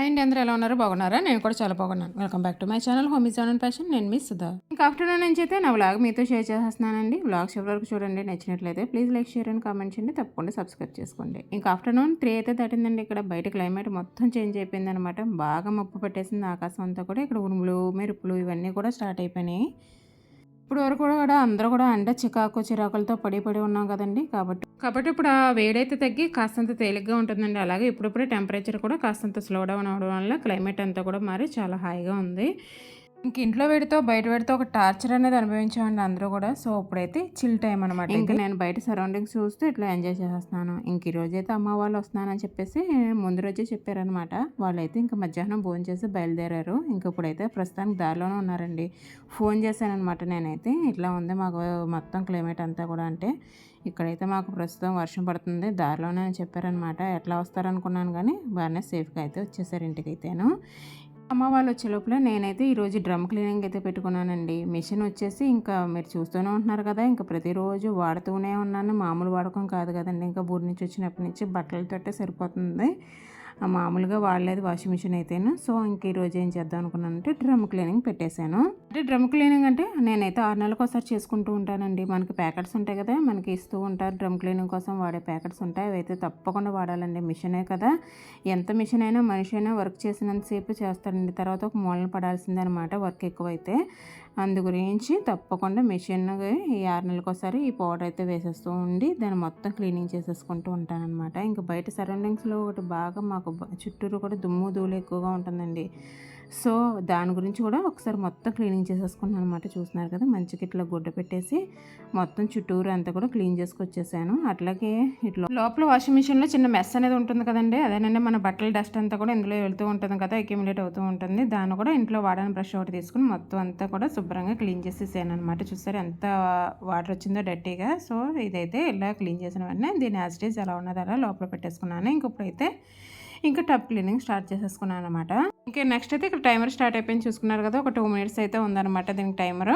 And అందరూ ఎలా ఉన్నారు? బాగున్నారా? నేను కూడా చాలా బాగున్నాను. Welcome back to my channel home is and passion నేను మిస్ సుధా. ఇంకా ఆఫ్టర్నూన్ నుంచి అయితే నా వ్లాగ్ మీతో షేర్ చేస్తున్నానండి. వ్లాగ్ చివరి వరకు చూడండి నచ్చినట్లయితే please like share and comment చేయండి. తప్పకుండా సబ్స్క్రైబ్ చేసుకోండి. ఇంకా ఆఫ్టర్నూన్ త్రీ అయితే దాటిందండి ఇక్కడ. బయట క్లైమేట్ మొత్తం చేంజ్ అయిపోయింది అనమాట బాగా మప్పు పట్టేసింది ఆకాశం అంతా కూడా. ఇక్కడ ఉరుములు మెరుపులు ఇవన్నీ కూడా స్టార్ట్ అయిపోయినాయి. ఇప్పుడు వరకు కూడా అందరూ కూడా అండ చికాకు చిరాకులతో పడి పడి ఉన్నాం కదండి. కాబట్టి కాబట్టి ఇప్పుడు ఆ వేడైతే తగ్గి కాస్తంత తేలిగ్గా ఉంటుందండి. అలాగే ఇప్పుడిప్పుడే టెంపరేచర్ కూడా కాస్తంత స్లో డౌన్ అవడం వల్ల క్లైమేట్ అంతా కూడా మారి చాలా హాయిగా ఉంది. ఇంక ఇంట్లో వేడితో బయట వేడితో ఒక టార్చర్ అనేది అనుభవించామండి అందరూ కూడా. సో ఇప్పుడైతే చిల్ టైం అనమాట ఇంకా నేను బయట సరౌండింగ్స్ చూస్తూ ఇట్లా ఎంజాయ్ చేస్తున్నాను ఇంక ఈ రోజు అయితే అమ్మ వాళ్ళు వస్తున్నానని చెప్పేసి ముందు రోజే చెప్పారనమాట వాళ్ళైతే ఇంకా మధ్యాహ్నం భోజనం చేసి బయలుదేరారు. ఇంక ఇప్పుడైతే ప్రస్తుతానికి దారిలోనే ఉన్నారండి. ఫోన్ చేశానమాట నేనైతే. ఇట్లా ఉంది మాకు మొత్తం క్లైమేట్ అంతా కూడా అంటే. ఇక్కడైతే మాకు ప్రస్తుతం వర్షం పడుతుంది. దారిలోనే అని చెప్పారనమాట ఎట్లా వస్తారనుకున్నాను కానీ బాగానే సేఫ్గా అయితే వచ్చేసారు ఇంటికైతేను. అమ్మ వాళ్ళు వచ్చే లోపల నేనైతే ఈరోజు డ్రమ్ క్లీనింగ్ అయితే పెట్టుకున్నానండి. మిషన్ వచ్చేసి ఇంకా మీరు చూస్తూనే ఉంటున్నారు కదా ఇంకా ప్రతిరోజు వాడుతూనే ఉన్నాను. మామూలు వాడకం కాదు కదండి. ఇంకా బూరి నుంచి వచ్చినప్పటి నుంచి బట్టలతోటే సరిపోతుంది. మామూలుగా వాడలేదు వాషింగ్ మిషన్ అయితేను. సో ఇంక ఈరోజు ఏం చేద్దాం అనుకున్నానంటే డ్రమ్ క్లీనింగ్ పెట్టేశాను. అంటే డ్రమ్ క్లీనింగ్ అంటే నేనైతే ఆరు నెలలకు ఒకసారి చేసుకుంటూ ఉంటానండి. మనకి ప్యాకెట్స్ ఉంటాయి కదా మనకి ఇస్తూ ఉంటారు. డ్రమ్ క్లీనింగ్ కోసం వాడే ప్యాకెట్స్ ఉంటాయి. అవి అయితే తప్పకుండా వాడాలండి. మిషనే కదా. ఎంత మిషన్ అయినా మనిషి అయినా వర్క్ చేసినంతసేపు చేస్తారండి తర్వాత ఒక మూలన పడాల్సిందే అనమాట వర్క్ ఎక్కువైతే. అందు గురించి తప్పకుండా మిషన్ ఈ ఆరు నెలలకు ఒకసారి ఈ పౌడర్ అయితే వేసేస్తూ ఉండి దాన్ని మొత్తం క్లీనింగ్ చేసేసుకుంటూ ఉంటానన్నమాట. ఇంకా బయట సరౌండింగ్స్లో ఒకటి బాగా మాకు చుట్టూరు కూడా దుమ్ము ధూళి ఎక్కువగా ఉంటుందండి. సో దాని గురించి కూడా ఒకసారి మొత్తం క్లీనింగ్ చేసేసుకున్నాను అనమాట చూస్తున్నారు కదా మంచిగా ఇట్లా గుడ్డ పెట్టేసి మొత్తం చుట్టూరు అంతా కూడా క్లీన్ చేసుకొచ్చేసాను. అట్లాగే ఇట్లా లోపల వాషింగ్ మిషన్లో చిన్న మెస్ అనేది ఉంటుంది కదండి అదేనండి మన బట్టల డస్ట్ అంతా కూడా ఇందులో వెళ్తూ ఉంటుంది కదా అక్యుమిలేట్ అవుతూ ఉంటుంది. దాన్ని కూడా ఇంట్లో వాడని బ్రష్ ఒకటి తీసుకుని మొత్తం అంతా కూడా శుభ్రంగా క్లీన్ చేసేసాను అనమాట చూస్తారు ఎంత వాటర్ వచ్చిందో డట్టీగా సో ఇదైతే ఇలా క్లీన్ చేసిన వెంటనే దీని యాజిటీస్ ఎలా ఉన్నది అలా లోపల పెట్టేసుకున్నాను. ఇంకప్పుడైతే ఇంకా టబ్ క్లీనింగ్ స్టార్ట్ చేసేసుకున్నాను అనమాట ఇంకా నెక్స్ట్ అయితే ఇక్కడ టైమర్ స్టార్ట్ అయిపోయింది. చూసుకున్నారు కదా ఒక టూ మినిట్స్ అయితే ఉందన్నమాట దీనికి టైమర్.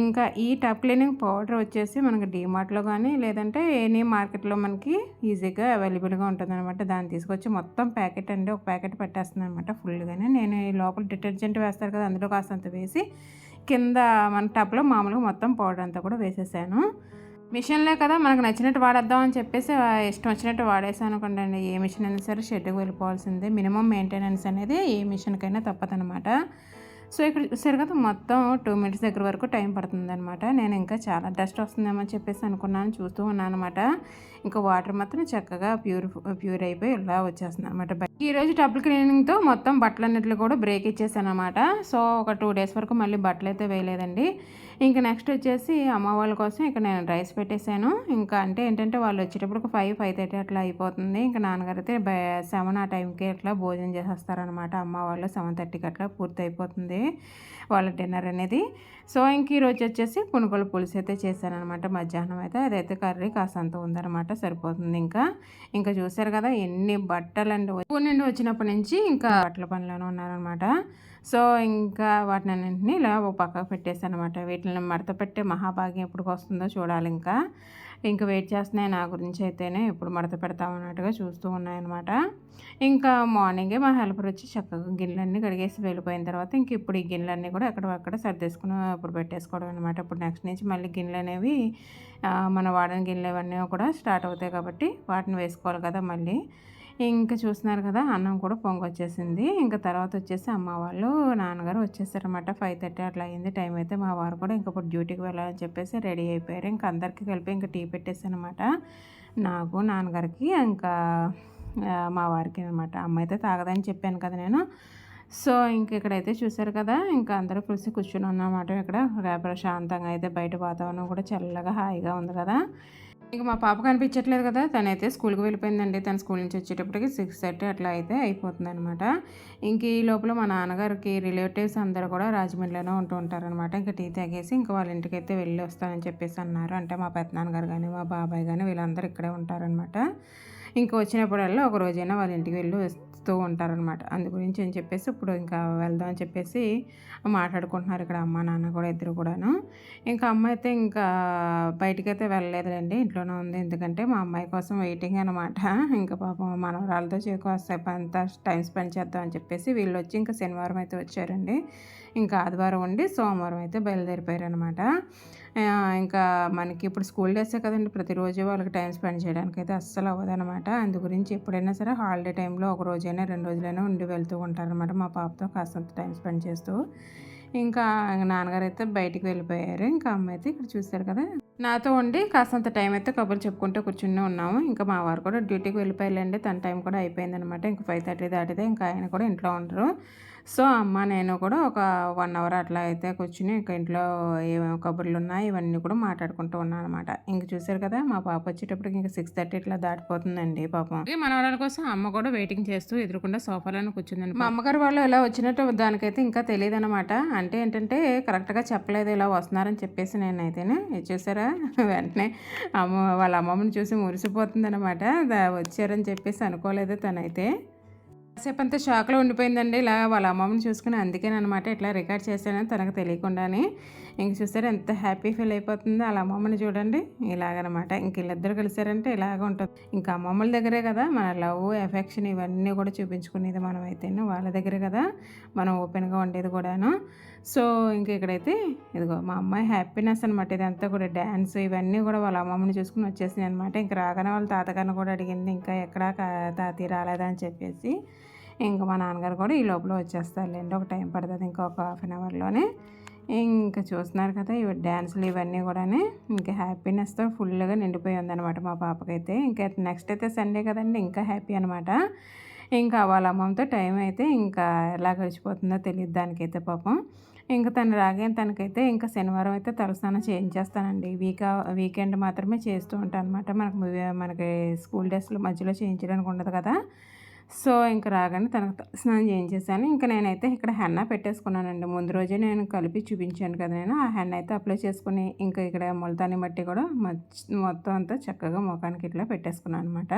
ఇంకా ఈ టబ్ క్లీనింగ్ పౌడర్ వచ్చేసి మనకి డీమార్ట్లో కానీ లేదంటే ఎనీ మార్కెట్లో మనకి ఈజీగా అవైలబుల్గా ఉంటుంది అనమాట దాన్ని తీసుకొచ్చి మొత్తం ప్యాకెట్ అండి ఒక ప్యాకెట్ పెట్టేస్తుంది అనమాట ఫుల్గానే. నేను ఈ లోపల డిటర్జెంట్ వేస్తారు కదా అందులో కాస్తంత వేసి కింద మన టబ్లో మామూలుగా మొత్తం పౌడర్ అంతా కూడా వేసేసాను. మిషన్లే కదా మనకు నచ్చినట్టు వాడేద్దాం అని చెప్పేసి ఇష్టం వచ్చినట్టు వాడేసాను అనుకోండి ఏ మిషన్ అయినా సరే షెడ్కి వెళ్ళిపోవాల్సిందే. మినిమం మెయింటెనెన్స్ అనేది ఏ మిషన్కైనా తప్పదనమాట సో ఇక్కడ చూసారు కదా మొత్తం టూ మినిట్స్ దగ్గర వరకు టైం పడుతుంది అనమాట నేను ఇంకా చాలా డస్ట్ వస్తుందేమో చెప్పేసి అనుకున్నాను చూస్తూ ఉన్నాను అనమాట ఇంకా వాటర్ మాత్రం చక్కగా ప్యూర్ ప్యూర్ అయిపోయి ఇలా వచ్చేస్తుంది అనమాట ఈరోజు టబుల్ క్లీనింగ్తో మొత్తం బట్టలన్నింటిలో కూడా బ్రేక్ ఇచ్చేసాను అనమాట సో ఒక టూ డేస్ వరకు మళ్ళీ బట్టలు అయితే వేయలేదండి. ఇంకా నెక్స్ట్ వచ్చేసి అమ్మ వాళ్ళ కోసం ఇక్కడ నేను రైస్ పెట్టేశాను. ఇంకా అంటే ఏంటంటే వాళ్ళు వచ్చేటప్పుడు ఫైవ్ ఫైవ్ థర్టీ అట్లా అయిపోతుంది. ఇంకా నాన్నగారు అయితే సెవెన్ ఆ టైంకి అట్లా భోజనం చేసేస్తారనమాట అమ్మ వాళ్ళు సెవెన్ థర్టీకి అట్లా పూర్తి అయిపోతుంది వాళ్ళ డిన్నర్ అనేది. సో ఇంక ఈరోజు వచ్చేసి పునుగుల పులుసు అయితే చేశానమాట మధ్యాహ్నం అయితే అదైతే కర్రీ కాసంత ఉందన్నమాట సరిపోతుంది ఇంకా. ఇంకా చూసారు కదా ఎన్ని బట్టలు అండి. నుండి వచ్చినప్పటి నుంచి ఇంకా బట్టల పనిలోనే ఉన్నారనమాట సో ఇంకా వాటిని అన్నింటినీ ఇలా ఒక పక్కకు పెట్టేసానమాట అనమాట వీటిని మడత పెట్టే మహాభాగ్యం ఎప్పుడు వస్తుందో చూడాలి ఇంకా. ఇంకా వెయిట్ చేస్తున్నాయి. నా గురించి అయితేనే ఎప్పుడు మడత పెడతాం అన్నట్టుగా చూస్తూ ఉన్నాయన్నమాట. ఇంకా మార్నింగే మా హెల్పర్ వచ్చి చక్కగా గిన్నెలన్నీ కడిగేసి వెళ్ళిపోయిన తర్వాత ఇంక ఇప్పుడు ఈ గిన్నెలన్నీ కూడా అక్కడ సర్దేసుకుని ఇప్పుడు పెట్టేసుకోవడం అనమాట ఇప్పుడు నెక్స్ట్ నుంచి మళ్ళీ గిన్నెలు అనేవి మన వాడని గిన్నెలు ఇవన్నీ కూడా స్టార్ట్ అవుతాయి కాబట్టి వాటిని వేసుకోవాలి కదా మళ్ళీ. ఇంకా చూస్తున్నారు కదా అన్నం కూడా పొంగొచ్చేసింది. ఇంకా తర్వాత వచ్చేసి అమ్మ వాళ్ళు నాన్నగారు వచ్చేసారనమాట ఫైవ్ థర్టీ అట్లా అయింది. టైం అయితే మా వారు కూడా ఇంకా ఇప్పుడు డ్యూటీకి వెళ్ళాలని చెప్పేసి రెడీ అయిపోయారు. ఇంకా అందరికీ కలిపి ఇంకా టీ పెట్టేసానమాట నాకు నాన్నగారికి ఇంకా మా వారికి అనమాట అమ్మ అయితే తాగదని చెప్పాను కదా నేను. సో ఇంక ఇక్కడైతే చూశారు కదా ఇంకా అందరూ కలిసి కూర్చుని ఉన్నమాట ఇక్కడ. ప్రశాంతంగా అయితే బయట వాతావరణం కూడా చల్లగా హాయిగా ఉంది కదా. ఇంక మా పాప కనిపించట్లేదు కదా తనైతే స్కూల్కి వెళ్ళిపోయిందండి. తన స్కూల్ నుంచి వచ్చేటప్పటికి సిక్స్ థర్టీ అట్లా అయితే అయిపోతుంది అనమాట ఇంక ఈ లోపల మా నాన్నగారికి రిలేటివ్స్ అందరూ కూడా రాజమండ్రిలోనే ఉంటూ ఉంటారనమాట ఇంకా టీ తాగేసి ఇంకా వాళ్ళ ఇంటికి అయితే వెళ్ళి వస్తానని చెప్పేసి అన్నారు. అంటే మా పెద్దనాన్నగారు కానీ మా బాబాయ్ కానీ వీళ్ళందరూ ఇక్కడే ఉంటారనమాట ఇంకా వచ్చినప్పుడల్లా ఒక రోజైనా వాళ్ళ ఇంటికి వెళ్ళి వస్తూ ఉంటారనమాట అందు గురించి అని చెప్పేసి ఇప్పుడు ఇంకా వెళ్దాం అని చెప్పేసి మాట్లాడుకుంటున్నారు ఇక్కడ అమ్మ నాన్న కూడా ఇద్దరు కూడాను. ఇంకా అమ్మ అయితే ఇంకా బయటికైతే వెళ్ళలేదులేండి ఇంట్లోనే ఉంది. ఎందుకంటే మా అమ్మాయి కోసం వెయిటింగ్ అనమాట ఇంకా పాపం మనవరాలతో వస్తే అంతా టైం స్పెండ్ చేద్దాం అని చెప్పేసి వీళ్ళు వచ్చి ఇంకా శనివారం అయితే వచ్చారండి. ఇంకా ఆదివారం ఉండి సోమవారం అయితే బయలుదేరిపోయారు అనమాట ఇంకా మనకి ఇప్పుడు స్కూల్ డేసే కదండి ప్రతిరోజు వాళ్ళకి టైం స్పెండ్ చేయడానికి అయితే అస్సలు అవ్వదనమాట అందు గురించి ఎప్పుడైనా సరే హాలిడే టైంలో ఒక రోజైనా రెండు రోజులైనా ఉండి వెళ్తూ ఉంటారనమాట మా పాపతో కాస్తంత టైం స్పెండ్ చేస్తూ. ఇంకా నాన్నగారు అయితే బయటికి వెళ్ళిపోయారు ఇంకా అమ్మ అయితే ఇక్కడ చూస్తారు కదా. నాతో ఉండి కాస్తంత టైం అయితే కబుర్లు చెప్పుకుంటూ కూర్చుని ఉన్నాము. ఇంకా మా వారు కూడా డ్యూటీకి వెళ్ళిపోయారండి తన టైం కూడా అయిపోయిందనమాట ఇంకా ఫైవ్ థర్టీ దాటితే ఇంకా ఆయన కూడా ఇంట్లో ఉండరు. సో అమ్మ నేను కూడా ఒక వన్ అవర్ అట్లా అయితే కూర్చుని ఇంకా ఇంట్లో ఏమేమి కబుర్లు ఉన్నాయి ఇవన్నీ కూడా మాట్లాడుకుంటూ ఉన్నాను అనమాట ఇంక చూసారు కదా మా పాప వచ్చేటప్పటికి ఇంకా సిక్స్ థర్టీ ఇట్లా దాటిపోతుందండి పాపం. ఈ మనవరాల కోసం అమ్మ కూడా వెయిటింగ్ చేస్తూ ఎదురుకుండా సోఫాలను కూర్చుందండి మా అమ్మగారు వాళ్ళు ఎలా వచ్చినట్టు దానికైతే ఇంకా తెలియదు అనమాట అంటే ఏంటంటే కరెక్ట్గా చెప్పలేదు ఇలా వస్తున్నారని చెప్పేసి నేనైతేనే. చూసారా? వెంటనే అమ్మ వాళ్ళ అమ్మమ్మని చూసి మురిసిపోతుంది అనమాట వచ్చారని చెప్పేసి అనుకోలేదు తనైతే. కాసేపు అంతా షాక్లో ఉండిపోయిందండి. ఇలా వాళ్ళ అమ్మమ్మని చూసుకుని అందుకేనమాట ఇట్లా రికార్డ్ చేశాను తనకు తెలియకుండానే. ఇంక చూసారు ఎంత హ్యాపీ ఫీల్ అయిపోతుందో వాళ్ళ అమ్మమ్మని చూడండి. ఇలాగనమాట. ఇంక వీళ్ళిద్దరు కలిసారంటే ఇలాగ ఉంటుంది. ఇంకా అమ్మమ్మల దగ్గరే కదా మన లవ్ ఎఫెక్షన్ ఇవన్నీ కూడా చూపించుకునేది మనం అయితే వాళ్ళ దగ్గరే కదా మనం ఓపెన్గా ఉండేది కూడాను. సో ఇంక ఇక్కడైతే ఇదిగో మా అమ్మాయి హ్యాపీనెస్ అనమాట ఇదంతా కూడా డ్యాన్స్ ఇవన్నీ కూడా వాళ్ళ అమ్మమ్మని చూసుకుని వచ్చేసింది అనమాట ఇంకా రాగానే వాళ్ళ తాతగారిని కూడా అడిగింది. ఇంకా ఎక్కడా తాతయ్య రాలేదా అని చెప్పేసి. ఇంకా మా నాన్నగారు కూడా ఈ లోపల వచ్చేస్తారులేండి. ఒక టైం పడుతుంది ఇంకా ఒక హాఫ్ అన్ అవర్లోనే. ఇంకా చూస్తున్నారు కదా ఇవి డ్యాన్సులు ఇవన్నీ కూడా ఇంకా హ్యాపీనెస్తో ఫుల్గా నిండిపోయి ఉందన్నమాట మా పాపకైతే. ఇంకా నెక్స్ట్ అయితే సండే కదండి ఇంకా హ్యాపీ అనమాట ఇంకా వాళ్ళ అమ్మమ్మతో టైం అయితే ఇంకా ఎలా గడిచిపోతుందో తెలియదు దానికైతే పాపం. ఇంకా తను రాగానే తనకైతే ఇంకా శనివారం అయితే తలస్నానం చేయించేస్తానండి. వీక్ వీకెండ్ మాత్రమే చేస్తూ ఉంటాను అనమాట మనకు మనకి స్కూల్ డేస్లో మధ్యలో చేయించడానికి ఉండదు కదా. సో ఇంకా రాగానే తనకు స్నానం చేయించేసాను. ఇంకా నేనైతే ఇక్కడ హెన్న పెట్టేసుకున్నానండి. ముందు రోజే నేను కలిపి చూపించాను కదా నేను. ఆ హెన్న అయితే అప్లై చేసుకుని ఇంకా ఇక్కడ మొలతాన్ని మట్టి కూడా మొత్తం అంతా చక్కగా ముఖానికి ఇట్లా పెట్టేసుకున్నాను అనమాట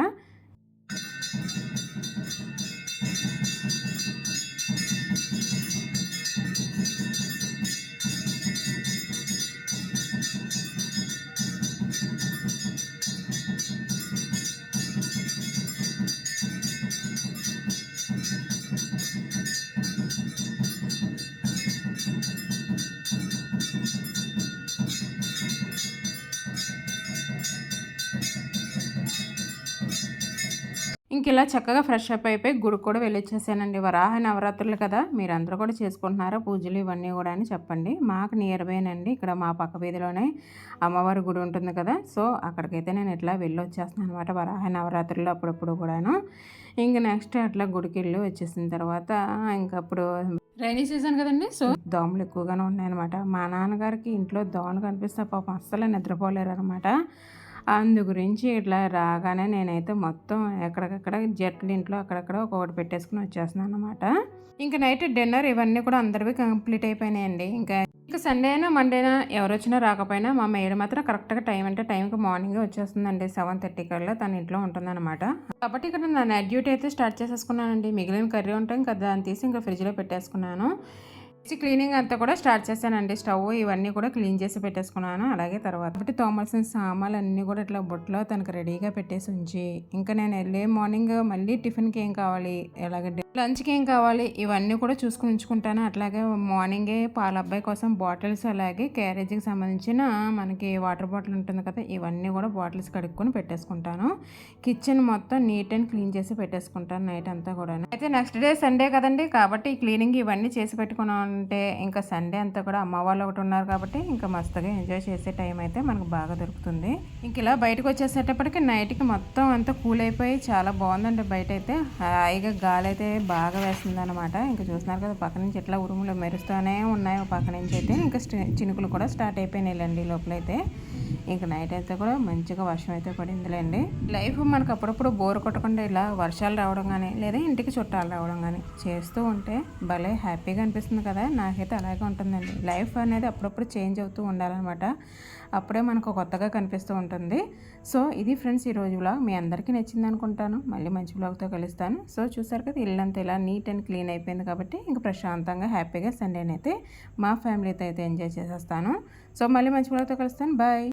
ఇంక ఇలా చక్కగా ఫ్రెష్ అప్ అయిపోయి గుడికి కూడా వెళ్ళొచ్చేసానండి. వరాహ నవరాత్రులు కదా మీరందరూ కూడా చేసుకుంటున్నారా? పూజలు ఇవన్నీ కూడా అని చెప్పండి. మాకు నియర్ బైనండి ఇక్కడ మా పక్క వీధిలోనే అమ్మవారి గుడి ఉంటుంది కదా సో అక్కడికైతే నేను ఇట్లా వెళ్ళొచ్చేస్తున్నాను అనమాట వరాహ నవరాత్రులు అప్పుడప్పుడు కూడాను. ఇంక నెక్స్ట్ అట్లా గుడికి వెళ్ళి వచ్చేసిన తర్వాత ఇంకప్పుడు రైనీ సీజన్ కదండి సో దోమలు ఎక్కువగానే ఉన్నాయన్నమాట. మా నాన్నగారికి ఇంట్లో దోమలు కనిపిస్తే పాపం అస్సలు నిద్రపోలేరు అనమాట అందు గురించి ఇట్లా రాగానే నేనైతే మొత్తం ఎక్కడికక్కడ జట్లు ఇంట్లో అక్కడక్కడ ఒక్కొక్కటి పెట్టేసుకుని వచ్చేస్తున్నాను అనమాట ఇంకా నైట్ డిన్నర్ ఇవన్నీ కూడా అందరివి కంప్లీట్ అయిపోయినాయండి. ఇంకా ఇంకా సండే అయినా మండే అయినా ఎవరు వచ్చినా రాకపోయినా మా మేడ మాత్రం కరెక్ట్గా టైం అంటే టైంకి మార్నింగ్ వచ్చేస్తుందండి. సెవెన్ థర్టీ కల్లా తన ఇంట్లో ఉంటుందన్నమాట. కాబట్టి ఇక్కడ నా నైట్ డ్యూటీ అయితే స్టార్ట్ చేసేసుకున్నానండి. మిగిలిన కర్రీ ఉంటాయి ఇంకా దాన్ని తీసి ఇంకా ఫ్రిడ్జ్లో పెట్టేసుకున్నాను. క్లీనింగ్ అంతా కూడా స్టార్ట్ చేశానండి. స్టవ్ ఇవన్నీ కూడా క్లీన్ చేసి పెట్టేసుకున్నాను. అలాగే తర్వాత ఒకటి తోమాల్సిన సామాన్లు అన్నీ కూడా ఇట్లా బుట్టలో తనకు రెడీగా పెట్టేసి ఉంచి ఇంకా నేను వెళ్ళే మార్నింగ్ మళ్ళీ టిఫిన్కి ఏం కావాలి? ఎలాగ లంచ్కి ఏం కావాలి? ఇవన్నీ కూడా చూసుకుని ఉంచుకుంటాను. అట్లాగే మార్నింగే పాల అబ్బాయి కోసం బాటిల్స్ అలాగే క్యారేజీకి సంబంధించిన మనకి వాటర్ బాటిల్ ఉంటుంది కదా ఇవన్నీ కూడా బాటిల్స్ కడుక్కొని పెట్టేసుకుంటాను. కిచెన్ మొత్తం నీట్ అండ్ క్లీన్ చేసి పెట్టేసుకుంటాను నైట్ అంతా కూడా అయితే నెక్స్ట్ డే సండే కదండి కాబట్టి క్లీనింగ్ ఇవన్నీ చేసి పెట్టుకున్నాం అంటే ఇంకా సండే అంతా కూడా అమ్మ వాళ్ళు ఒకటి ఉన్నారు కాబట్టి ఇంకా మస్తుగా ఎంజాయ్ చేసే టైం అయితే మనకు బాగా దొరుకుతుంది. ఇంక ఇలా బయటకు వచ్చేసేటప్పటికి నైట్కి మొత్తం అంతా కూల్ అయిపోయి చాలా బాగుందండి బయట అయితే హాయిగా గాలి అయితే బాగా వేస్తుంది అనమాట ఇంకా చూస్తున్నారు కదా పక్క నుంచి ఇట్లా ఉరుములు మెరుస్తూనే ఉన్నాయి. పక్క నుంచి అయితే ఇంకా చినుకులు కూడా స్టార్ట్ అయిపోయినాయిలండి లోపలైతే. ఇంక నైట్ అయితే కూడా మంచిగా వర్షం అయితే పడిందిలేండి. లైఫ్ మనకు అప్పుడప్పుడు బోర్ కొట్టకుండా ఇలా వర్షాలు రావడం కానీ లేదా ఇంటికి చుట్టాలు రావడం కానీ చేస్తూ ఉంటే భలే హ్యాపీగా అనిపిస్తుంది కదా. నాకైతే అలాగే ఉంటుందండి. లైఫ్ అనేది అప్పుడప్పుడు చేంజ్ అవుతూ ఉండాలన్నమాట. అప్పుడే మనకు కొత్తగా కనిపిస్తూ ఉంటుంది. సో ఇది ఫ్రెండ్స్ ఈరోజు బ్లాగ్ మీ అందరికీ నచ్చింది అనుకుంటాను. మళ్ళీ మంచి బ్లాగ్తో కలుస్తాను. సో చూసారు కదా ఇల్లంతా ఇలా నీట్ అండ్ క్లీన్ అయిపోయింది కాబట్టి ఇంకా ప్రశాంతంగా హ్యాపీగా సండేనైతే మా ఫ్యామిలీతో అయితే ఎంజాయ్ చేసేస్తాను. సో మళ్ళీ మంచి బ్లాగ్తో కలుస్తాను. బాయ్